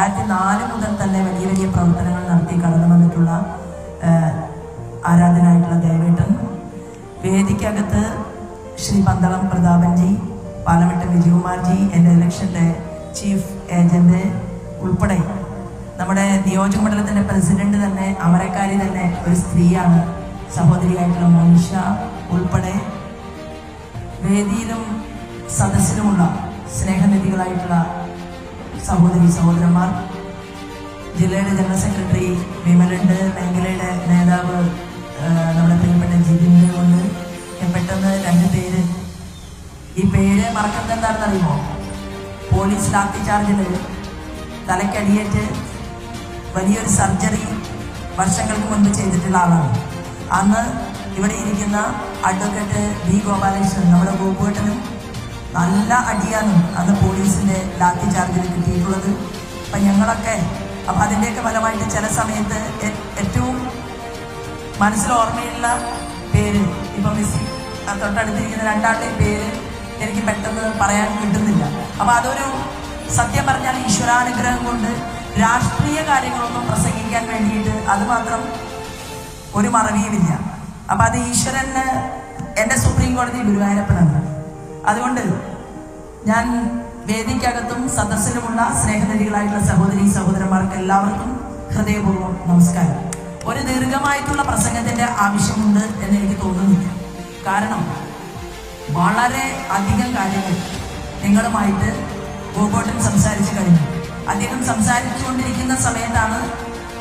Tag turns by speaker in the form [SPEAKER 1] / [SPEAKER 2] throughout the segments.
[SPEAKER 1] രണ്ടായിരത്തി നാല് മുതൽ തന്നെ വലിയ വലിയ പ്രവർത്തനങ്ങൾ നടത്തി കടന്നു വന്നിട്ടുള്ള ആരാധനായിട്ടുള്ള ദേവേട്ടൻ. വേദിക്കകത്ത് ശ്രീ പന്തളം പ്രതാപൻജി പാലമറ്റ വിജയകുമാർജി എന്റെ ഇലക്ഷന്റെ ചീഫ് ഏജന്റ് ഉൾപ്പെടെ. നമ്മുടെ നിയോജക മണ്ഡലത്തിന്റെ പ്രസിഡന്റ് തന്നെ അമരക്കാരി തന്നെ ഒരു സ്ത്രീയാണ്. സഹോദരിയായിട്ടുള്ള മോനിഷ ഉൾപ്പെടെ വേദിയിലും സദസ്സിലുമുള്ള സ്നേഹനിധികളായിട്ടുള്ള സഹോദരി സഹോദരന്മാർ ജില്ലയുടെ ജനറൽ സെക്രട്ടറി വിമലുണ്ട് മേഖലയുടെ നേതാവ് നമ്മുടെ പ്രിയപ്പെട്ട കൊണ്ട് പെട്ടെന്ന് രണ്ട് പേര്. ഈ പേര് മറക്കുന്നത് എന്താണെന്ന് അറിയുമോ? പോലീസ് ലാത്തി ചാർജിൽ തലക്കടിയേറ്റ് വലിയൊരു സർജറി വർഷങ്ങൾക്ക് മുൻപ് ചെയ്തിട്ടുള്ള ആളാണ്. അന്ന് ഇവിടെ ഇരിക്കുന്ന അഡ്വക്കേറ്റ് വി ഗോപാലകൃഷ്ണൻ നമ്മുടെ ഗോപുവേട്ടനും നല്ല അടിയാണ് അന്ന് പോലീസിന്റെ ലാത്തി ചാർജിൽ കിട്ടിയിട്ടുള്ളത്. അപ്പം ഞങ്ങളൊക്കെ അപ്പം അതിന്റെയൊക്കെ ഫലമായിട്ട് ചില സമയത്ത് ഏറ്റവും മനസ്സിൽ ഓർമ്മയുള്ള പേര് ഇപ്പം മിസ് തൊട്ടടുത്തിരിക്കുന്ന രണ്ടാളുടെയും പേര് എനിക്ക് പെട്ടെന്ന് പറയാൻ കിട്ടുന്നില്ല. അപ്പം അതൊരു സത്യം പറഞ്ഞാൽ ഈശ്വരാനുഗ്രഹം കൊണ്ട് രാഷ്ട്രീയ കാര്യങ്ങളൊന്നും പ്രസംഗിക്കാൻ വേണ്ടിയിട്ട് അത് മാത്രം ഒരു മറവിയുമില്ല. അപ്പം അത് ഈശ്വരന് എന്റെ സുപ്രീം കോടതി ഗുരുവായൂരപ്പനാണ്. അതുകൊണ്ട് ഞാൻ വേദിക്കകത്തും സദസ്സിലുമുള്ള സ്നേഹനിധികളായിട്ടുള്ള സഹോദരി സഹോദരന്മാർക്ക് എല്ലാവർക്കും ഹൃദയപൂർവം നമസ്കാരം. ഒരു ദീർഘമായിട്ടുള്ള പ്രസംഗത്തിന്റെ ആവശ്യമുണ്ട് എന്ന് എനിക്ക് തോന്നുന്നില്ല. കാരണം വളരെ അധികം കാര്യങ്ങൾ നിങ്ങളുമായിട്ട് ഗോപോട്ടൻ സംസാരിച്ചു കഴിഞ്ഞു. അദ്ദേഹം സംസാരിച്ചുകൊണ്ടിരിക്കുന്ന സമയത്താണ്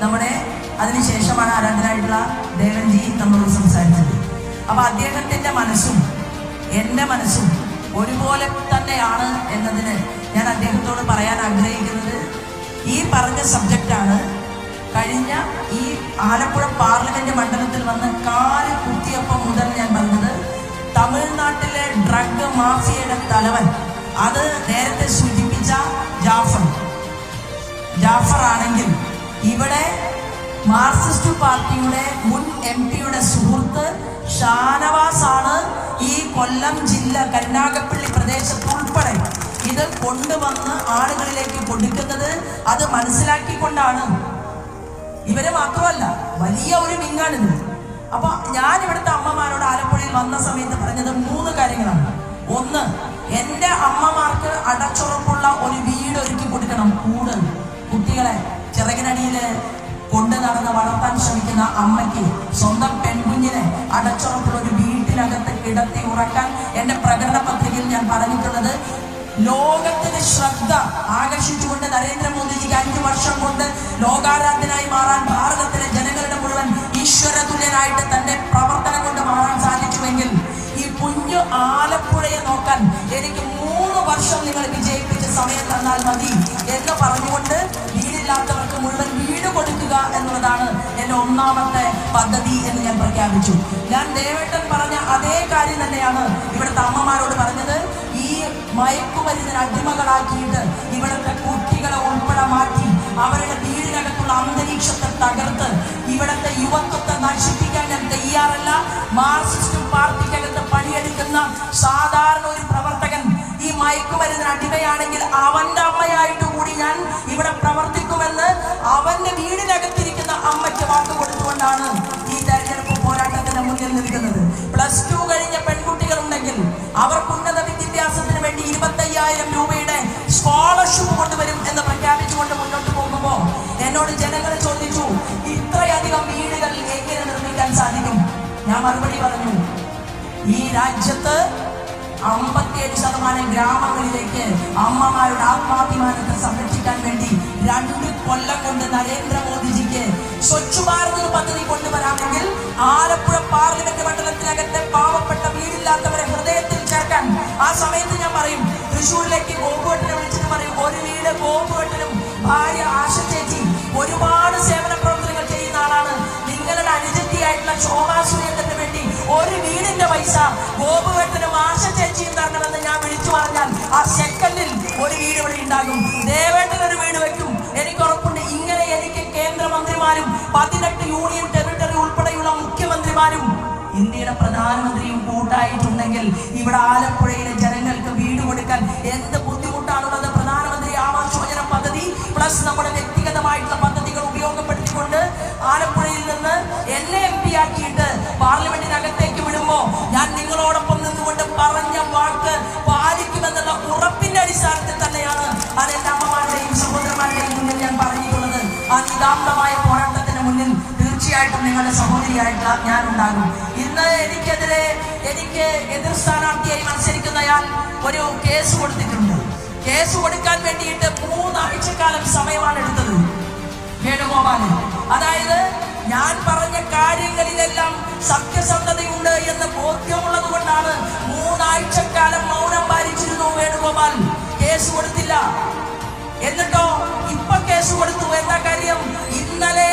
[SPEAKER 1] നമ്മുടെ അതിനുശേഷമാണ് ആരാധനായിട്ടുള്ള ദേവൻജി നമ്മളോട് സംസാരിച്ചത്. അപ്പൊ അദ്ദേഹത്തിന്റെ മനസ്സും എന്റെ മനസ്സും ഒരുപോലെ തന്നെയാണ് എന്നതിന് ഞാൻ അദ്ദേഹത്തോട് പറയാൻ ആഗ്രഹിക്കുന്നത്. ഈ പറഞ്ഞ സബ്ജക്റ്റാണ് കഴിഞ്ഞ ഈ ആലപ്പുഴ പാർലമെന്റ് മണ്ഡലത്തിൽ വന്ന് കാൽ കുത്തിയപ്പം മുതൽ ഞാൻ പറഞ്ഞത് തമിഴ്നാട്ടിലെ ഡ്രഗ് മാഫിയയുടെ തലവൻ. അത് നേരത്തെ സൂചിപ്പിച്ച ജാഫർ. ജാഫർ ആണെങ്കിൽ ഇവിടെ മാർക്സിസ്റ്റ് പാർട്ടിയുടെ മുൻ എം പിയുടെ സുഹൃത്ത് ഷാനവാസ് ആണ് ഈ കൊല്ലം ജില്ല കന്നാകപ്പള്ളി പ്രദേശത്ത് ഉൾപ്പെടെ ഇത് കൊണ്ടുവന്ന് ആളുകളിലേക്ക് കൊടുക്കുന്നത്. അത് മനസ്സിലാക്കിക്കൊണ്ടാണ്. ഇവർ മാത്രമല്ല വലിയ ഒരു വിങ്ങാണിത് അപ്പൊ ഞാൻ ഇവിടുത്തെ അമ്മമാരോട് ആലപ്പുഴയിൽ വന്ന സമയത്ത് പറഞ്ഞത് മൂന്ന് കാര്യങ്ങളാണ്. ഒന്ന് എന്റെ അമ്മമാർക്ക് അടച്ചുറപ്പുള്ള ഒരു വീട് ഒരുക്കി കൊടുക്കണം കൂട്. കുട്ടികളെ ചിറകിനടിയിൽ കൊണ്ട് നടന്ന് വളർത്താൻ ശ്രമിക്കുന്ന അമ്മയ്ക്ക് സ്വന്തം പെൺകുഞ്ഞിനെ അടച്ചുറപ്പുള്ള ഒരു വീട്ടിനകത്ത് കിടത്തി ഉറക്കാൻ എന്റെ പ്രകടന പത്രികയിൽ ഞാൻ പറഞ്ഞിട്ടുള്ളത് ലോകത്തിന് ശ്രദ്ധ ആകർഷിച്ചുകൊണ്ട് നരേന്ദ്രമോദിജിക്ക് അഞ്ചു വർഷം കൊണ്ട് ലോകാരാധനായി മാറാൻ ഭാരതത്തിലെ ജനങ്ങളുടെ മുഴുവൻ ഈശ്വരതുല്യനായിട്ട് തന്റെ പ്രവർത്തനം കൊണ്ട് മാറാൻ സാധിച്ചുവെങ്കിൽ ഈ കുഞ്ഞു ആലപ്പുഴയെ നോക്കാൻ എനിക്ക് മൂന്ന് വർഷം നിങ്ങൾ വിജയിപ്പിച്ച സമയം തന്നാൽ മതി എന്ന് പറഞ്ഞുകൊണ്ട് വീടില്ലാത്തവർക്ക് മുഴുവൻ കൊടുക്കുക എന്നുള്ളതാണ് എന്റെ ഒന്നാമത്തെ പദ്ധതി എന്ന് ഞാൻ പ്രഖ്യാപിച്ചു. ഞാൻ ദേവേട്ടൻ പറഞ്ഞ അതേ കാര്യം തന്നെയാണ് ഇവിടുത്തെ അമ്മമാരോട് പറഞ്ഞത്. ഈ മയക്കുമരുന്നിന് അടിമകളാക്കിയിട്ട് ഇവിടുത്തെ കുട്ടികളെ ഉൾപ്പെടെ മാറ്റി അവരുടെ വീടിനകത്തുള്ള അന്തരീക്ഷത്തെ തകർത്ത് ഇവിടുത്തെ യുവത്വത്തെ നശിപ്പിക്കാൻ ഞാൻ തയ്യാറല്ല. മാർക്സിസ്റ്റ് പാർട്ടിക്കകത്ത് പണിയെടുക്കുന്ന സാധാരണ ഒരു പ്രവർത്തകൻ ഈ മയക്കുമരുന്നിന് അടിമയാണെങ്കിൽ അവന്റെ അമ്മയായിട്ട് കൂടി ഞാൻ ഇവിടെ പ്രവർത്തിക്കുമെന്ന് കൊടുത്തുകൊണ്ടാണ് ഈ തെരഞ്ഞെടുപ്പ് പോരാട്ടത്തിന് മുന്നിൽ നിൽക്കുന്നത്. പ്ലസ് ടു കഴിഞ്ഞ പെൺകുട്ടികൾ ഉണ്ടെങ്കിൽ അവർക്ക് ഉന്നത വിദ്യാഭ്യാസത്തിന് വേണ്ടി ഇരുപത്തയ്യായിരം രൂപയുടെ സ്കോളർഷിപ്പ് കൊണ്ടുവരും എന്ന് പ്രഖ്യാപിച്ചുകൊണ്ട് മുന്നോട്ട് പോകുമ്പോൾ എന്നോട് ജനങ്ങൾ ചോദിച്ചു ഇത്രയധികം വീടുകൾ എങ്ങനെ നിർമ്മിക്കാൻ സാധിക്കും? ഞാൻ മറുപടി പറഞ്ഞു ഈ രാജ്യത്ത് അമ്പത്തിയേഴ് ശതമാനം ഗ്രാമങ്ങളിലേക്ക് അമ്മമാരുടെ ആത്മാഭിമാനത്തെ സംരക്ഷിക്കാൻ വേണ്ടി രണ്ട് കൊല്ലം കൊണ്ട് നരേന്ദ്രമോദിജിക്ക് സ്വച്ഛ് ഭാരത് പദ്ധതി കൊണ്ടുവരാമെങ്കിൽ ആലപ്പുഴ പാർലമെന്റ് മണ്ഡലത്തിനകത്തെ പാവപ്പെട്ട വീടില്ലാത്തവരെ ഹൃദയത്തിൽ ചേർക്കാൻ ആ സമയത്ത് ഞാൻ പറയും തൃശ്ശൂരിലേക്ക് ഗോപുവട്ടിനെ വിളിച്ചിട്ട് പറയും ഒരു വീട് ഗോപുവട്ടനും ഭാര്യ ആശ ചേച്ചി ഒരുപാട് സേവന പ്രവർത്തനങ്ങൾ ചെയ്യുന്ന ആളാണ്. നിങ്ങളുടെ അനുജത്തിയായിട്ടുള്ള ശോഭാ വേണ്ടി ഒരു വീടിന്റെ പൈസ ഗോപുവട്ടനും ആശ ചേച്ചിയും തരണമെന്ന് ഞാൻ വിളിച്ചു പറഞ്ഞാൽ ആ സെക്കൻഡിൽ ഒരു വീട് ഇവിടെ ഉണ്ടാകും. ദേവേട്ടൻ ഒരു വീട് വെക്കും. എനിക്ക് ഉറപ്പുണ്ട് ഇങ്ങനെ എനിക്ക് കേന്ദ്രമന്ത്രിമാരും പതിനെട്ട് യൂണിയൻ ടെറിട്ടറി ഉൾപ്പെടെയുള്ള മുഖ്യമന്ത്രിമാരും ഇന്ത്യയുടെ പ്രധാനമന്ത്രിയും കൂട്ടായിട്ടുണ്ടെങ്കിൽ ഇവിടെ ആലപ്പുഴയിലെ ജനങ്ങൾക്ക് വീട് കൊടുക്കാൻ എന്ത് നിങ്ങളുടെ സഹോദരിയായിട്ട് ഞാൻ ഉണ്ടാകും. ഇന്ന് എനിക്കെതിരെ എനിക്ക് എതിർ സ്ഥാനാർത്ഥിയായി മത്സരിക്കുന്നയാൾ ഒരു കേസ് കൊടുത്തിട്ടുണ്ട്. കേസ് കൊടുക്കാൻ വേണ്ടിയിട്ട് മൂന്നാഴ്ചക്കാലം സമയമാണ് എടുത്തത്. വേണുഗോപാലൻ അതായത് ഞാൻ പറഞ്ഞ കാര്യങ്ങളിലെല്ലാം സത്യസന്ധതയുണ്ട് എന്ന് ബോധ്യമുള്ളത് കൊണ്ടാണ് മൂന്നാഴ്ചക്കാലം മൗനം പാലിച്ചിരുന്നു വേണുഗോപാൽ. കേസ് കൊടുത്തില്ല. എന്നിട്ടോ ഇപ്പൊ കേസ് കൊടുത്തു. എന്താ കാര്യം? ഇന്നലെ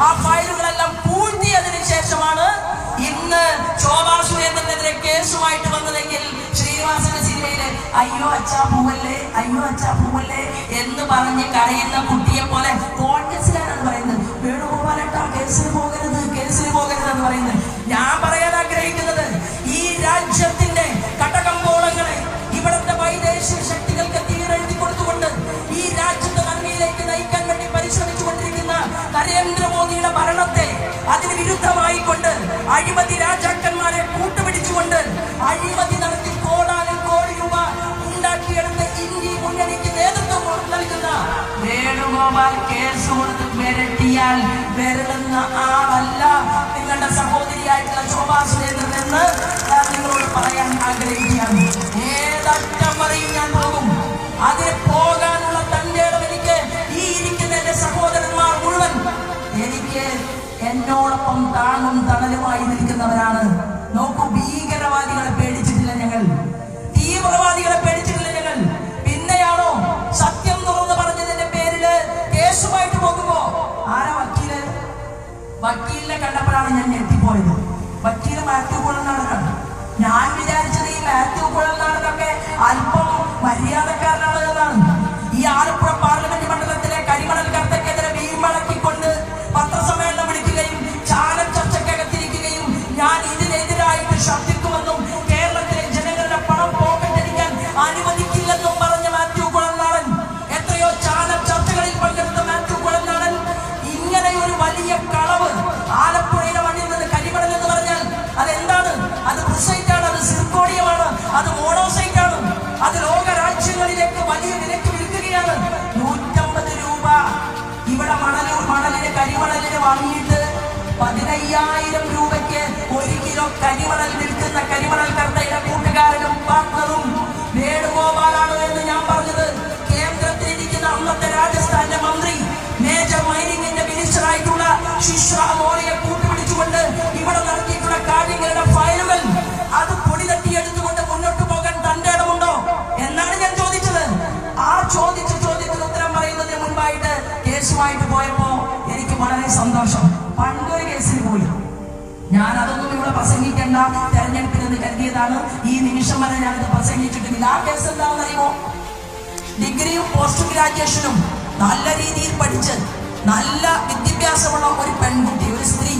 [SPEAKER 1] ആ ഫയലുകളെല്ലാം പൂഴ്ത്തിയതിനു ശേഷമാണ് ഇന്ന് ശോഭാ സുരേന്ദ്രനെതിരെ കേസുമായിട്ട് വന്നതെങ്കിൽ ശ്രീനിവാസന്റെ സിനിമയിലെ അയ്യോ അച്ഛാ പൂവല്ലേ അയ്യോ അച്ഛാ പൂവല്ലേ എന്ന് പറഞ്ഞ് കരയുന്ന കുട്ടിയെ പോലെ വേണുഗോപാൽ കേസ് കൊടുത്ത് വിരട്ടിയാൽ വിരളുന്ന ആളല്ല. നിങ്ങളുടെ സഹോദരിയായിട്ടുള്ള ശോഭാ സുരേന്ദ്രൻ എന്ന് ഞാൻ നിങ്ങളോട് പറയാൻ ആഗ്രഹിക്കുകയാണ്. ഏതറ്റം വരെയും ഞാൻ പോകും. അതിന് പോകാനുള്ള ഇടം എനിക്ക്. ഈ ഇരിക്കുന്ന എന്റെ സഹോദരന്മാർ മുഴുവൻ എനിക്ക് എന്നോടൊപ്പം താങ്ങും തണലുമായി നിൽക്കുന്നവരാണ്. വക്കീലിനെ കണ്ടപ്പോഴാണ് ഞാൻ ഞെട്ടിപ്പോയത്. വക്കീൽ മാത്യു കുഴൽനാടനാണ്. ഞാൻ വിചാരിച്ചത് ഈ മാത്യു കൊള്ളുന്നാണെന്നൊക്കെ അല്പം മര്യാദക്കാരനാണ് എന്നാണ്. ഈ ആലപ്പുഴ സന്തോഷം. പണ്ടൊരു കേസിൽ പോയി ഞാൻ അതൊന്നും ഇവിടെ പ്രസംഗിക്കേണ്ട തെരഞ്ഞെടുപ്പിനെന്ന് കരുതിയതാണ്. ഈ നിമിഷം വരെ ഞാനിത് പ്രസംഗിച്ചിട്ടില്ല. ആ കേസ് എന്താണെന്ന് അറിയുമോ ഡിഗ്രിയും പോസ്റ്റ് ഗ്രാജുവേഷനും നല്ല രീതിയിൽ പഠിച്ച് നല്ല വിദ്യാഭ്യാസമുള്ള ഒരു പെൺകുട്ടി ഒരു സ്ത്രീ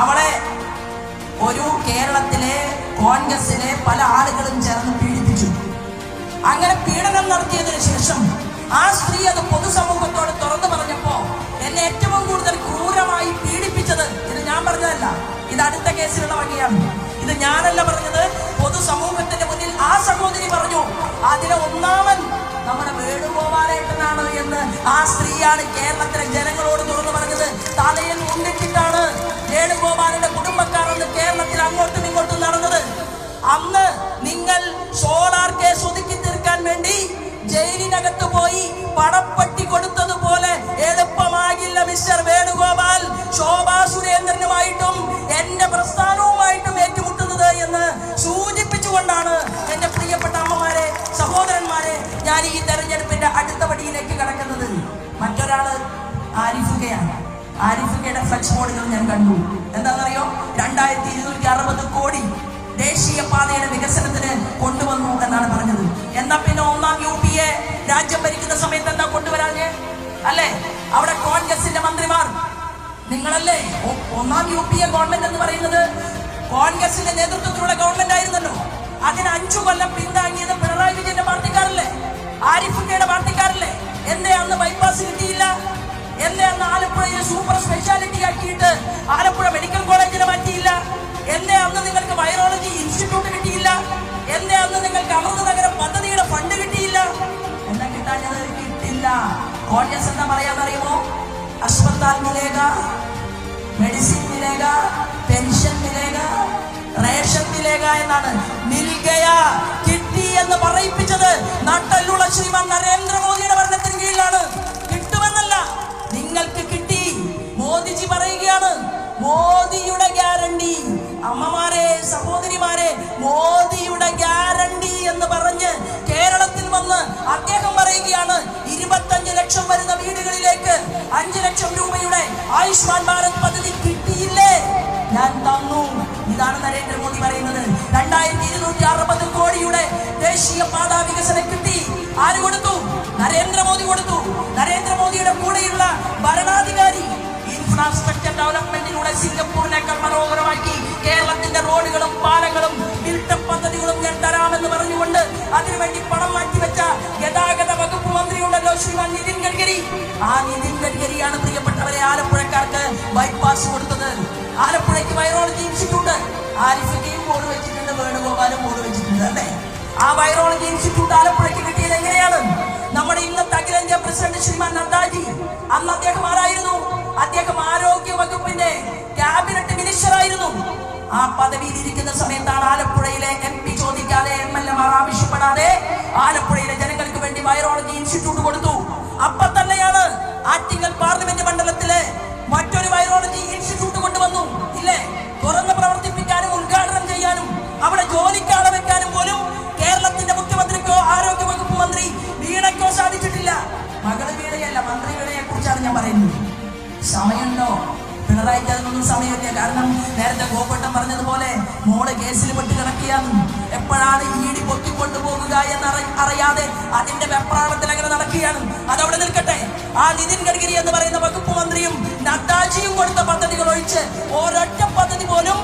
[SPEAKER 1] അവളെ ഒരു കേരളത്തിലെ കോൺഗ്രസിലെ പല ആളുകളും ചേർന്ന് പീഡിപ്പിച്ചു. അങ്ങനെ പീഡനം നടത്തിയതിനു ശേഷം ആ സ്ത്രീ അത് പൊതുസമൂഹത്തോട് തുറന്നു പറഞ്ഞപ്പോ എന്നെ ഏറ്റവും കൂടുതൽ ക്രൂരമായി പീഡിപ്പിച്ചത്. ഇത് ഞാൻ പറഞ്ഞതല്ല. ഇത് അടുത്ത കേസിലുള്ള വകയാണ്. ഇത് ഞാനല്ല പറഞ്ഞത്. പൊതുസമൂഹത്തിന്റെ മുന്നിൽ ആ സഹോദരി പറഞ്ഞു അതിലെ ഒന്നാമൻ നമ്മുടെ വേണുഗോപാലേട്ടനാണ് എന്ന്. ആ സ്ത്രീയാണ് കേരളത്തിലെ ജനങ്ങളോട് തുറന്നു പറഞ്ഞത്. തലയിൽ മുണ്ടിട്ടിട്ടാണ് വേണുഗോപാലിന്റെ കുടുംബക്കാർ അന്ന് കേരളത്തിൽ അങ്ങോട്ടും ഇങ്ങോട്ടും നടന്നത്. അന്ന് നിങ്ങൾ സോളാർ കേസ് ഒതുക്കി തീർക്കാൻ വേണ്ടി ജയിലിനകത്ത് പോയി പണപ്പെട്ടി കൊടുത്തതുപോലെ എളുപ്പമാകില്ല മിസ്റ്റർ വേണുഗോപാൽ. ശോഭാ സുരേന്ദ്രനുമായിട്ടും എന്റെ പ്രസ്ഥാനവുമായിട്ടും ഏറ്റുമുട്ടുന്നത് എന്ന് സൂചിപ്പിച്ചുകൊണ്ടാണ് എന്റെ പ്രിയപ്പെട്ട അമ്മമാരെ സഹോദരന്മാരെ ഞാൻ ഈ തെരഞ്ഞെടുപ്പിന്റെ അടുത്ത പടിയിലേക്ക് കടക്കുന്നത്. മറ്റൊരാൾ ആരിഫുകയാണ് ആരിഫുകയുടെ ഫ്ലക്സ് ബോർഡുകൾ ഞാൻ കണ്ടു. എന്താണെന്നറിയോ? രണ്ടായിരത്തി ഇരുന്നൂറ്റി അറുപത് കോടി ദേശീയ പാതയുടെ വികസനത്തിന് കൊണ്ടുവന്നു എന്നാണ് പറഞ്ഞത്. എന്നാ പിന്നെ ഒന്നാം യു പി എ രാജ്യം ഭരിക്കുന്ന സമയത്ത് എന്താ കൊണ്ടുവരാഞ്ഞ്? അല്ലേ? അവിടെ കോൺഗ്രസിന്റെ മന്ത്രിമാർ നിങ്ങളല്ലേ? ഒന്നാം യു പി എ ഗവൺമെന്റ് എന്ന് പറയുന്നത് കോൺഗ്രസിന്റെ നേതൃത്വത്തിലുള്ള ഗവൺമെന്റ് ആയിരുന്നല്ലോ. അതിന് അഞ്ചു കൊല്ലം പിന്താങ്ങിയത് പിണറായി വിജയന്റെ പാർട്ടിക്കാരല്ലേ? ആരിഫിന്റെ പാർട്ടിക്കാരല്ലേ? എന്തേ അന്ന് ബൈപ്പാസ് കിട്ടിയില്ല. എന്തേ അന്ന് ആലപ്പുഴയെ സൂപ്പർ സ്പെഷ്യാലിറ്റി ആക്കിയിട്ട് ആലപ്പുഴ മെഡിക്കൽ കോളേജിനെ മാറ്റിയില്ല. എന്തേ അന്ന് നിങ്ങൾക്ക് വൈറോളജി ഇൻസ്റ്റിറ്റ്യൂട്ട് കിട്ടിയില്ല. എന്തേ അന്ന് നിങ്ങൾക്ക് അമൃത നഗരം പദ്ധതിയുടെ ഫണ്ട് കിട്ടിയില്ല. എന്താ കിട്ടാഞ്ഞത് കിട്ടില്ല. കോൺഗ്രസ് എന്താ പറയാന്നറിയുമോ अस्पताल मिलेगा മെഡിസിൻ മിലേഗ പെൻഷൻ മിലേഗ റേഷൻ മിലേഗ എന്നാണ് മിൽഗയ കിട്ടി എന്ന് പറയിപ്പിച്ചത് നട്ടലുള്ള ശ്രീമാൻ നരേന്ദ്രമോദിയുടെ ഭരണത്തിന് കീഴിലാണ് കിട്ടുമെന്നല്ല നിങ്ങൾക്ക് കിട്ടി മോദിജി പറയുകയാണ് മോദിയുടെ ഗ്യാരണ്ടി അമ്മമാരെ സഹോദരിമാരെ മോദിയുടെ ഗ്യാരണ്ടി എന്ന് പറഞ്ഞ് കേരളത്തിൽ വന്ന് അദ്ദേഹം പറയുകയാണ് ഇരുപത്തഞ്ച് ലക്ഷം വരുന്ന വീടുകളിലേക്ക് അഞ്ചു ലക്ഷം രൂപയുടെ ആയുഷ്മാൻ ഭാരത് പദ്ധതി കിട്ടിയില്ലേ? ഞാൻ തന്നു. ഇതാണ് നരേന്ദ്രമോദി പറയുന്നത്. രണ്ടായിരത്തി ഇരുന്നൂറ്റി അറുപത് കോടിയുടെ ദേശീയ പാതാ വികസനം കിട്ടി. ആര് കൊടുത്തു? നരേന്ദ്രമോദി കൊടുത്തു. നരേന്ദ്രമോദിയുടെ കൂടെയുള്ള ഭരണാധികാരി ഇൻഫ്രാസ്ട്രക്ചർ ഡെവലപ്മെന്റിലൂടെ സിംഗപ്പൂരിനേക്കാൾ മനോഹരമാക്കി. കേരളത്തിന്റെ റോഡുകളും പാലങ്ങളും ബിൽട്ടപ്പ് പദ്ധതികളും ഞാൻ തരാമെന്ന് പറഞ്ഞുകൊണ്ട് അതിനുവേണ്ടി പണം മാറ്റിവെച്ച ഗതാഗത വകുപ്പ് മന്ത്രിയുണ്ടല്ലോ ശ്രീമാൻ നിതിൻ ഗഡ്കരി. ആ നിതിൻ ഗഡ്കരിയാണ് പ്രിയപ്പെട്ടവരെ ആലപ്പുഴക്കാർക്ക് ബൈപ്പാസ് കൊടുത്തത്. ആലപ്പുഴയ്ക്ക് വൈറോളജി ഇൻസ്റ്റിറ്റ്യൂട്ട് ആരിഫിക്കയും ബോർഡ് വെച്ചിട്ടുണ്ട് വേണുഗോപാലും ബോർഡ് വെച്ചിട്ടുണ്ട് അല്ലേ? ആ വൈറോളജി ഇൻസ്റ്റിറ്റ്യൂട്ട് ആലപ്പുഴയ്ക്ക് കിട്ടിയത് എങ്ങനെയാണ്? നമ്മുടെ ഇന്നത്തെ അഖിലേന്ത്യാ പ്രസിഡന്റ് ശ്രീമാൻ നദ്ദാജി. അന്ന് അദ്ദേഹം ആരായിരുന്നു? അദ്ദേഹം ആരോഗ്യ വകുപ്പിന്റെ ക്യാബിനറ്റ് മിനിസ്റ്റർ ആയിരുന്നു. ആ പദവിയിൽ ഇരിക്കുന്ന സമയത്താണ് ആലപ്പുഴയിലെ എം പി ചോദിക്കാതെ എം എൽ എമാർ ആവശ്യപ്പെടാതെ ആലപ്പുഴയിലെ ജനങ്ങൾക്ക് വേണ്ടി വൈറോളജി ഇൻസ്റ്റിറ്റ്യൂട്ട് കൊടുത്തു. അപ്പൊ അതിനൊന്നും സമയമില്ല കാരണം നേരത്തെ ഗോപട്ടം പറഞ്ഞതുപോലെ മോൾ കേസിൽ പെട്ട് കിടക്കിയാൽ എപ്പോഴാണ് ഈടി പൊക്കി കൊണ്ടുപോകുക എന്ന് അറി- അറിയാതെ അതിന്റെ വെപ്രാണത്തിൽ അങ്ങനെ നടക്കുകയാണ്. അതവിടെ നിൽക്കട്ടെ. ആ നിതിൻ ഗഡ്കരി എന്ന് പറയുന്ന വകുപ്പ് മന്ത്രിയും നദ്ദാജിയും കൊടുത്ത പദ്ധതികൾ ഒഴിച്ച് ഒരൊറ്റ പദ്ധതി പോലും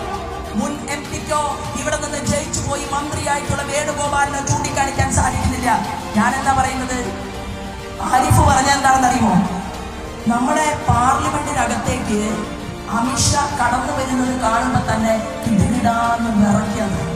[SPEAKER 1] മുൻ എം പിക്കോ ഇവിടെ നിന്ന് ജയിച്ചു പോയി മന്ത്രിയായിട്ടുള്ള വേണുഗോപാലിനെ ചൂണ്ടിക്കാണിക്കാൻ സാധിക്കുന്നില്ല. ഞാൻ എന്താ പറയുന്നത്? ആരിഫ് പറഞ്ഞ എന്താണെന്നറിയുമോ? നമ്മുടെ പാർലമെന്റിനകത്തേക്ക് അമിത്ഷാ കടന്നു വരുന്നത് കാണുമ്പോൾ തന്നെ കിടുകിടാന്ന് വിറയ്ക്കുന്നത്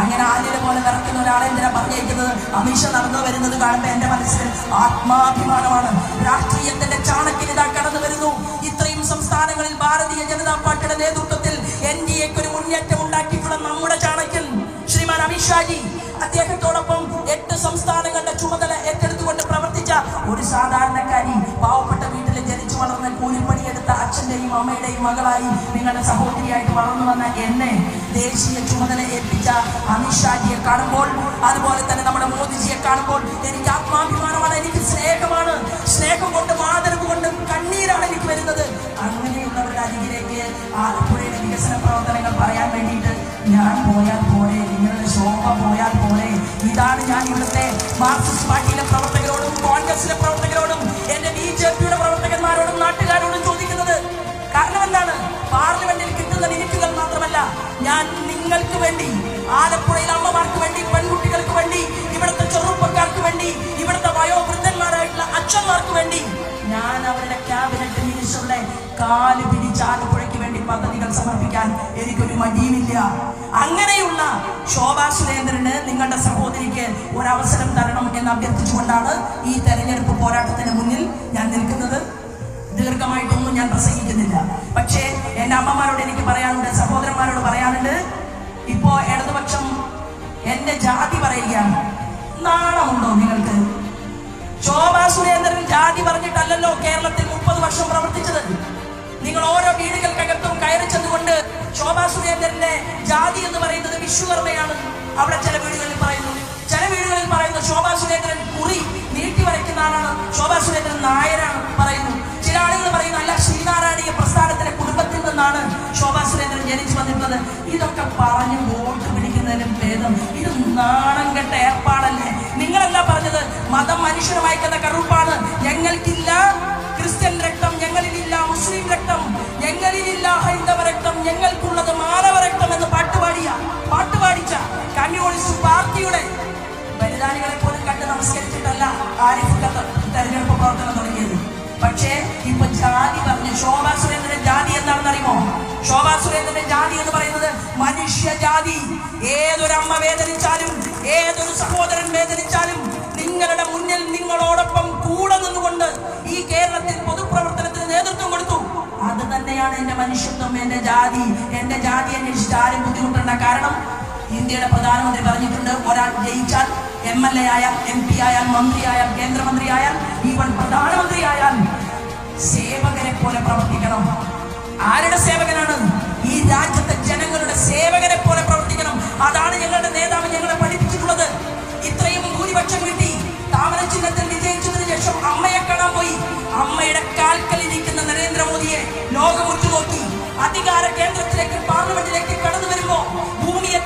[SPEAKER 1] അങ്ങനെ ആദ്യം പോലെ വിറക്കുന്ന ഒരാളെ എന്തിനാ പറഞ്ഞേക്കുന്നത് അമിഷ നടന്നു വരുന്നത് കാണുമ്പോൾ എന്റെ മനസ്സിൽ ആത്മാഭിമാനമാണ്. രാഷ്ട്രീയത്തിന്റെ ചാണക്യനിത കടന്നു വരുന്നു. ഇത്രയും സംസ്ഥാനങ്ങളിൽ ഭാരതീയ ജനതാ പാർട്ടിയുടെ നേതൃത്വത്തിൽ എൻ ഡി എക്ക് ഒരു മുന്നേറ്റം ഉണ്ടാക്കിയിട്ടുള്ള നമ്മുടെ ചാണക്യൻ ശ്രീമാൻ അമിത്ഷാജി അദ്ദേഹത്തോടൊപ്പം എട്ട് സംസ്ഥാനങ്ങളുടെ ചുമതല ഏറ്റെടുത്തുകൊണ്ട് പ്രവർത്തിച്ച ഒരു സാധാരണക്കാരി പാവപ്പെട്ട വീട്ടിൽ ജനിച്ചു വളർന്ന കൂലിപ്പണിയെടുത്ത അച്ഛന്റെയും അമ്മയുടെയും മകളായി നിങ്ങളുടെ സഹോദരിയായിട്ട് വളർന്നു വന്ന എന്നെ ദേശീയ ചുമതല ഏൽപ്പിച്ച അമിത്ഷാജിയെ കാണുമ്പോൾ അതുപോലെ തന്നെ നമ്മുടെ മോദിജിയെ കാണുമ്പോൾ എനിക്ക് ആത്മാഭിമാനമാണ് എനിക്ക് സ്നേഹമാണ്. സ്നേഹം കൊണ്ടും ആദരവ് കൊണ്ടും കണ്ണീരാണ് എനിക്ക് വരുന്നത്. അങ്ങനെയുള്ളവരുടെ അരികിലേക്ക് ആലപ്പുഴയുടെ വികസന പ്രവർത്തനങ്ങൾ പറയാൻ വേണ്ടിയിട്ട് ഞാൻ പോയാൽ പോരെ നിങ്ങളുടെ ശോഭ പോയാൽ പോരെ. ഇതാണ് ഞാൻ ഇവിടുത്തെ മാർക്സിസ്റ്റ് പാർട്ടിയിലെ പ്രവർത്തകരോടും കോൺഗ്രസിലെ പ്രവർത്തകരോടും എന്റെ ബി ജെ പിയുടെ പ്രവർത്തകന്മാരോടും നാട്ടുകാരോടും ചോദിക്കുന്നത് കാരണം എന്താണ്? പാർലമെന്റിൽ കിട്ടുന്ന മിനിറ്റുകൾ മാത്രമല്ല ഞാൻ നിങ്ങൾക്ക് വേണ്ടി ആലപ്പുഴയിലെ അമ്മമാർക്ക് വേണ്ടി പെൺകുട്ടികൾക്ക് വേണ്ടി ഇവിടുത്തെ ചെറുപ്പക്കാർക്ക് വേണ്ടി ഇവിടുത്തെ വയോവൃദ്ധന്മാരായിട്ടുള്ള അച്ഛന്മാർക്ക് വേണ്ടി ഞാൻ അവരുടെ ക്യാബിനറ്റ് മിനിസ്റ്ററുടെ കാൽ പിടിച്ച് ആലപ്പുഴയ്ക്ക് വേണ്ടി പദ്ധതികൾ സമർപ്പിക്കാൻ എനിക്കൊരു മടിയുമില്ല. അങ്ങനെയുള്ള ശോഭാ സുരേന്ദ്രന് നിങ്ങളുടെ സഹോദരിക്ക് ഒരവസരം തരണം എന്ന് അഭ്യർത്ഥിച്ചുകൊണ്ടാണ് ഈ തെരഞ്ഞെടുപ്പ് പോരാട്ടത്തിന് മുന്നിൽ ഞാൻ നിൽക്കുന്നത്. ദീർഘമായിട്ടൊന്നും ഞാൻ പ്രസംഗിക്കുന്നില്ല. പക്ഷേ എന്റെ അമ്മമാരോട് എനിക്ക് പറയാനുണ്ട് സഹോദരന്മാരോട് പറയാനുണ്ട്. ഇപ്പോ ഇടതുപക്ഷം എന്റെ ജാതി പറയുകയാണ്. നാണമുണ്ടോ നിങ്ങൾക്ക്? ശോഭാ സുരേന്ദ്രൻ ജാതി പറഞ്ഞിട്ടല്ലല്ലോ കേരളത്തിൽ മുപ്പത് വർഷം പ്രവർത്തിച്ചത്. നിങ്ങൾ ഓരോ വീടുകൾക്കകത്തും കയറി ചെന്നുകൊണ്ട് ശോഭാ സുരേന്ദ്രന്റെ ജാതി എന്ന് പറയുന്നത് വിശ്വകർമ്മയാണ്. അവിടെ ചില വീടുകളിൽ പറയുന്നു ചില വീടുകളിൽ പറയുന്നു ശോഭാ സുരേന്ദ്രൻ കുറി നീട്ടി വരയ്ക്കുന്ന ആളാണ് ശോഭാ സുരേന്ദ്രൻ നായരാണ് പറയുന്നു. ചില ആളുകൾ പറയുന്നു അല്ല ശ്രീനാരായണീയ പ്രസ്ഥാനത്തിലെ കുടുംബത്തിൽ നിന്നാണ് ശോഭാ സുരേന്ദ്രൻ ജനിച്ചു വന്നിരുന്നത്. ഇതൊക്കെ പറഞ്ഞ് വോട്ട് പിടിക്കുന്നതിനും ഭേദം. ഇത് നാണം കെട്ട ഏർപ്പാടല്ലേ? നിങ്ങളല്ല പറഞ്ഞത്? മതം മനുഷ്യന് വായിക്കുന്ന കറുപ്പാണ്. ഞങ്ങൾക്കില്ല ക്രിസ്ത്യൻ രക്തം ഞങ്ങളിലില്ല മുസ്ലിം രക്തം ഞങ്ങളിലില്ല ഹൈന്ദവ രക്തം ഞങ്ങൾക്കുള്ളത് മാനവ രക്തം എന്ന് പാട്ടുപാടിയ പാട്ടുപാടിച്ച കമ്മ്യൂണിസ്റ്റ് പാർട്ടിയുടെ ബലിദാനികളെ പോലും കണ്ട് നമസ്കരിച്ചിട്ടല്ല ആരിഫ് ഖത്തർ തെരഞ്ഞെടുപ്പ് പ്രവർത്തനം തുടങ്ങിയത്. പക്ഷേ ഇപ്പൊ ജാതി പറഞ്ഞു ശോഭാ സുരേന്ദ്രൻ ജാതി എന്താണെന്ന് അറിയുമോ ശോഭാ സുരേന്ദ്രന്റെ ജാതി എന്ന് പറയുന്നത് മനുഷ്യ ജാതി. ഏതൊരമ്മ വേദനിച്ചാലും ഏതൊരു സഹോദരൻ വേദനിച്ചാലും നിങ്ങളുടെ മുന്നിൽ നിങ്ങളോടൊപ്പം കൂടെ നിന്നുകൊണ്ട് ഈ കേരളത്തിൽ പൊതുപ്രവർത്തനത്തിന് നേതൃത്വം കൊടുത്തു. അത് തന്നെയാണ് എന്റെ മനുഷ്യത്വം എന്റെ ജാതി. എന്റെ ജാതി അന്വേഷിച്ച് ആരും ബുദ്ധിമുട്ടേണ്ട കാരണം ഇന്ത്യയുടെ പ്രധാനമന്ത്രി പറഞ്ഞിട്ടുണ്ട് ഒരാൾ ജയിച്ചാൽ എം എൽ എ ആയാൽ എം പി ആയാൽ മന്ത്രിയായാൽ കേന്ദ്രമന്ത്രിയായാൽ ഈവൻ പ്രധാനമന്ത്രിയായാൽ സേവകനെ പോലെ പ്രവർത്തിക്കണം. ആരുടെ സേവകനാണ്? ഈ രാജ്യത്തെ ജനങ്ങളുടെ സേവകനെ പോലെ പ്രവർത്തിക്കണം. അതാണ് ഞങ്ങളുടെ നേതാവ് ഞങ്ങളെ പഠിപ്പിച്ചിട്ടുള്ളത്. ഇത്രയും ഭൂരിപക്ഷം കിട്ടി. താമര ചിഹ്നത്തിൽ വിജയിച്ചതിന് ശേഷം അമ്മയെ കാണാൻ പോയി. അമ്മയുടെ കാൽക്കലിരിക്കുന്ന നരേന്ദ്രമോദിയെ ലോകം ഉറ്റുനോക്കി. അധികാര കേന്ദ്രത്തിലേക്ക് പാർലമെന്റിലേക്ക് കടന്നു വരുമ്പോ ഭൂമിയെ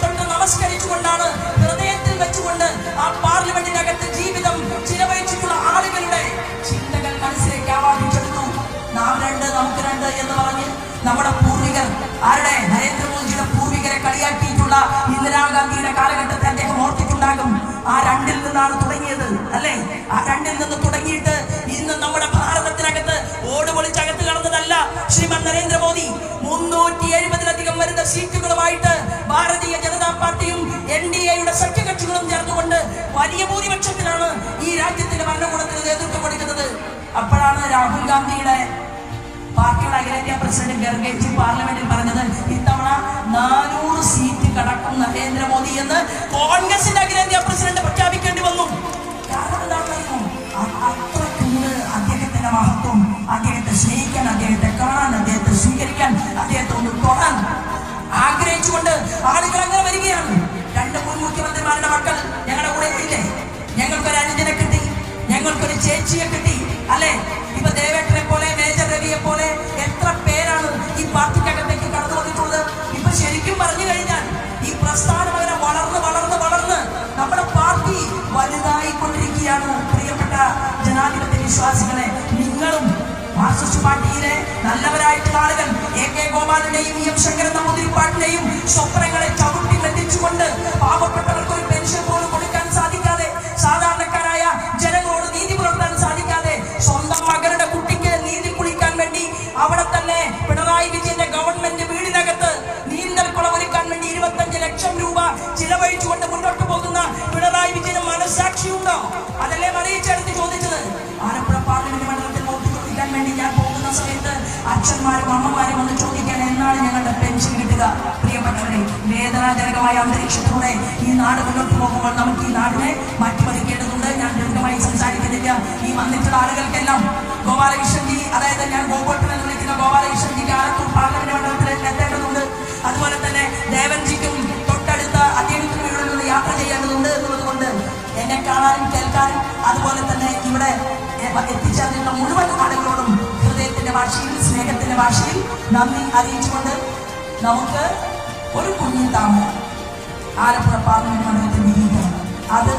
[SPEAKER 1] രണ്ടിൽ നിന്ന് തുടങ്ങിയിട്ട് ഇന്ന് നമ്മുടെ ഭാരതത്തിനകത്ത് ഓട് പൊളിച്ചകത്ത് കടന്നതല്ല ശ്രീമൻ നരേന്ദ്രമോദി. മുന്നൂറ്റി എഴുപതിലധികം വരുന്ന സീറ്റുകളുമായിട്ട് ഭാരതീയ ജനതാ പാർട്ടിയും എൻ ഡി എയുടെ സഖ്യകക്ഷികളും ചേർന്നുകൊണ്ട് വലിയ ഭൂരിപക്ഷത്തിലാണ് ഈ രാജ്യത്തിന്റെ ഭരണകൂടത്തിന് നേതൃത്വം കൊടുക്കുന്നത്. അപ്പോഴാണ് രാഹുൽ ഗാന്ധിയുടെ പാർട്ടിയുടെ അഖിലേന്ത്യാ പ്രസിഡന്റ് ഗർഗേജി പാർലമെന്റിൽ പറഞ്ഞത് ഇത്തവണ നാനൂറ് സീറ്റ് കടക്കും നരേന്ദ്രമോദി എന്ന് കോൺഗ്രസിന്റെ അഖിലേന്ത്യാ പ്രസിഡന്റ് പ്രഖ്യാപിക്കേണ്ടി വന്നു. സ്നേഹിക്കാൻ അദ്ദേഹത്തെ കാണാൻ അദ്ദേഹത്തെ സ്വീകരിക്കാൻ അദ്ദേഹത്തെ ഒന്ന് തൊടാൻ. ആഗ്രഹിച്ചുകൊണ്ട് ആളുകൾ അങ്ങനെ വരികയാണ്. രണ്ട് മൂന്ന് മുഖ്യമന്ത്രിമാരുടെ മക്കൾ ഞങ്ങളുടെ കൂടെ ഇല്ലേ? ഞങ്ങൾക്കൊരു അനുജനെ കിട്ടി ഞങ്ങൾക്കൊരു ചേച്ചിയെ കിട്ടി അല്ലെ? ഇപ്പൊ ദേവേട്ടനെ പോലെ മേജർ രവിയെ പോലെ എത്ര പേരാണ് ഈ പാർട്ടിക്കകത്തേക്ക് കടന്നു വന്നിട്ടുള്ളത്? ഇപ്പൊ ശരിക്കും പറഞ്ഞു കഴിഞ്ഞാൽ ഈ പ്രസ്ഥാനം അങ്ങനെ വളർന്ന് വളർന്ന് വളർന്ന് നമ്മുടെ പാർട്ടി വലുതായിക്കൊണ്ടിരിക്കുകയാണ്. പ്രിയപ്പെട്ട ജനാധിപത്യ വിശ്വാസികളെ നിങ്ങളും മാർക്സിസ്റ്റ് പാർട്ടിയിലെ നല്ലവരായിട്ടുള്ള ആളുകൾ എ കെ ഗോപാലിന്റെയും എം ശങ്കരൻ നമ്പൂതിരിപ്പാട്ടിന്റെയും സ്വപ്നങ്ങളെ ചവിട്ടി മെതിച്ചുകൊണ്ട് പാവപ്പെട്ടവർക്ക് ഒരു പെൻഷൻ പോലും കൊടുക്കാൻ സാധിക്കാതെ സാധാരണക്കാരായ ജനങ്ങളോട് നീതി പുലർത്താൻ സാധിക്കാതെ സ്വന്തം മകളുടെ കുട്ടിക്ക് നീതി കുളിക്കാൻ വേണ്ടി അവിടെ തന്നെ പിണറായി വിജയന്റെ ഗവൺമെന്റ് വീടിനകത്ത് നീന്തൽക്കുളം ഒരുക്കാൻ വേണ്ടി ഇരുപത്തഞ്ച് ലക്ഷം രൂപ ചിലവഴിച്ചുകൊണ്ട് മുന്നോട്ട് പോകുന്ന പിണറായി വിജയന് മനസ്സാക്ഷിയുണ്ടോ? അതല്ലേ മറിയിച്ചെടുത്ത് പോകുന്ന സമയത്ത് അച്ഛന്മാരും അമ്മമാരും വന്ന് ചോദിക്കാൻ എന്നാണ് ഞങ്ങളുടെ പെൻഷൻ കിട്ടുക? പ്രിയപ്പെട്ടവരെ വേദനാജനകമായ അന്തരീക്ഷത്തിലൂടെ ഈ നാട് മുന്നോട്ട് പോകുമ്പോൾ നമുക്ക് ഈ നാടിനെ മാറ്റിമറിക്കേണ്ടതുണ്ട്. ഞാൻ ദീർഘമായി സംസാരിക്കുന്നില്ല. ഈ വന്നിട്ടുള്ള ആളുകൾക്കെല്ലാം ഗോപാലകൃഷ്ണൻജി അതായത് ഞാൻ ഗോപോട്ടൻ എന്ന് വിളിക്കുന്ന ഗോപാലകൃഷ്ണൻജിക്ക് ആലത്തൂർ പാർലമെന്റ് മണ്ഡലത്തിൽ എത്തേണ്ടതുണ്ട്. അതുപോലെ തന്നെ ദേവൻജിക്കും തൊട്ടടുത്ത അദ്ദേഹത്തിന് യാത്ര ചെയ്യേണ്ടതുണ്ട് എന്നുള്ളത് കൊണ്ട് എന്നെ കാണാനും കേൾക്കാനും അതുപോലെ തന്നെ ഇവിടെ എത്തിച്ചേർന്നിട്ടുള്ള മുഴുവൻ ആളുകളോടും ഹൃദയത്തിന്റെ ഭാഷയിൽ സ്നേഹത്തിന്റെ ഭാഷയിൽ നന്ദി അറിയിച്ചുകൊണ്ട് നമുക്ക് ഒരു കുഞ്ഞു താമ ആലപ്പുഴ പാർലമെന്റ് മണ്ഡലത്തിൽ വിരിയിക്കണം. അത്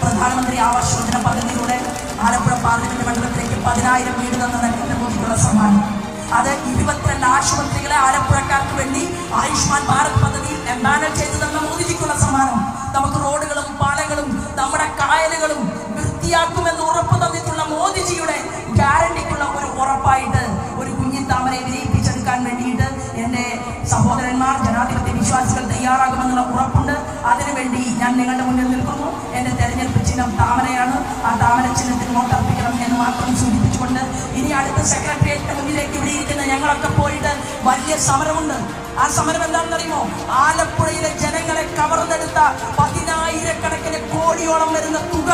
[SPEAKER 1] പ്രധാനമന്ത്രി ആവാസ് യോജന പദ്ധതിയിലൂടെ ആലപ്പുഴ പാർലമെന്റ് മണ്ഡലത്തിലേക്ക് പതിനായിരം വീട് തന്ന നരേന്ദ്രമോദിക്കുള്ള സമ്മാനം. അത് ഇരുപത്തിരണ്ട് ആശുപത്രികളെ ആലപ്പുഴക്കാർക്ക് വേണ്ടി ആയുഷ്മാൻ ഭാരത് പദ്ധതിയിൽ എംപാനൽ ചെയ്തു തന്ന മോദിജിക്കുള്ള സമ്മാനം. നമുക്ക് റോഡുകളും പാലങ്ങളും നമ്മുടെ കായലുകളും വൃത്തിയാക്കുമെന്ന് ഉറപ്പ് തന്നിട്ടുള്ള മോദിജിയുടെ ഗ്യാരണ്ടിക്കുള്ള ഒരു ഉറപ്പായിട്ട് ഒരു കുഞ്ഞിൻ താമരയെ വിജയിപ്പിച്ചെടുക്കാൻ വേണ്ടിയിട്ട് എന്റെ സഹോദരന്മാർ ജനാധിപത്യ വിശ്വാസികൾ തയ്യാറാകുമെന്നുള്ള ഉറപ്പുണ്ട്. അതിനുവേണ്ടി ഞാൻ നിങ്ങളുടെ മുന്നിൽ നിൽക്കുന്നു. എന്റെ തെരഞ്ഞെടുപ്പ് ചിഹ്നം താമരയാണ്. ആ താമര ചിഹ്നത്തിൽ വോട്ടർപ്പിക്കണം എന്ന് മാത്രം സൂചിപ്പിച്ചുകൊണ്ട് ഇനി അടുത്ത സെക്രട്ടേറിയറ്റിന് മുന്നിലേക്ക് ഇവിടെ ഞങ്ങളൊക്കെ പോയിട്ട് വലിയ സമരമുണ്ട്. ആ സമരം എന്താണെന്നറിയുമോ? ആലപ്പുഴയിലെ ജനങ്ങളെ കവർന്നെടുത്ത പതിനായിരക്കണക്കിന് കോടിയോളം വരുന്ന തുക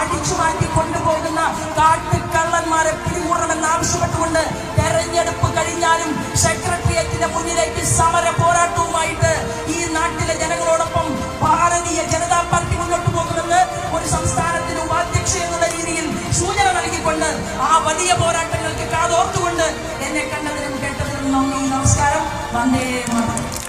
[SPEAKER 1] അടിച്ചു മാറ്റി കൊണ്ടുപോകുന്ന കാട്ടുകള്ളന്മാരെ പിടികൂടണമെന്ന് ആവശ്യപ്പെട്ടുകൊണ്ട് തെരഞ്ഞെടുപ്പ് കഴിഞ്ഞാലും സെക്രട്ടേറിയറ്റിന്റെ മുന്നിലേക്ക് സമര പോരാട്ടവുമായിട്ട് ഈ നാട്ടിലെ ജനങ്ങളോടൊപ്പം ഭാരതീയ ജനതാ പാർട്ടി മുന്നോട്ട് പോകുമെന്ന് ഒരു സംസ്ഥാനത്തിന് ഉപാധ്യക്ഷ എന്നുള്ള രീതിയിൽ സൂചന നൽകിക്കൊണ്ട് ആ വലിയ പോരാട്ടങ്ങൾക്ക് കാതോർത്തുകൊണ്ട് എന്നെ കണ്ടതിനും One day.